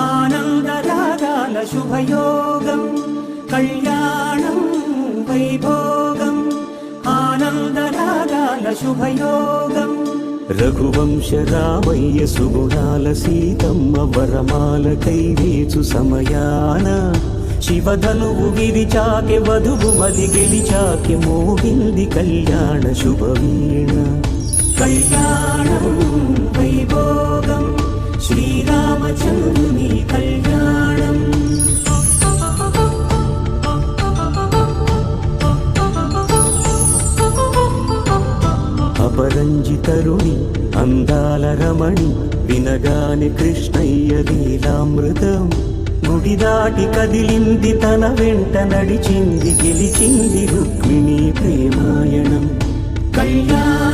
ఆనందరాగాల శుభయోగం. కళ్యాణం వైభోగం. ఆనందరాగాల శుభయోగం. రఘువంశ రామయ్య సుగుణాల సీతమ్మ వరమాల కైవేచు సమయాన. శివధనువు విరిచాకె వధువు మది గెలిచాకె మోగింది కళ్యాణ శుభవీణ. కళ్యాణం వైభోగం. శ్రీరామచంద్రుని కళ్యాణం. అపరంజితరుణి అందాల రమణి వినగాని కృష్ణయ్య లీలామృతం. గుడి దాటి కదిలింది తన వెంట నడిచింది గెలిచింది రుక్మిణి ప్రేమాయణం. కళ్యాణ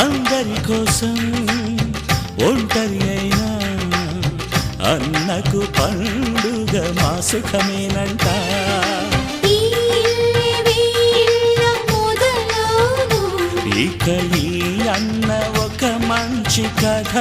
అందరి కోసం ఒంటరి అయినా అన్నకు పండుగ మా సుఖమేనంట. ఇక ఈ అన్న ఒక మంచి కథ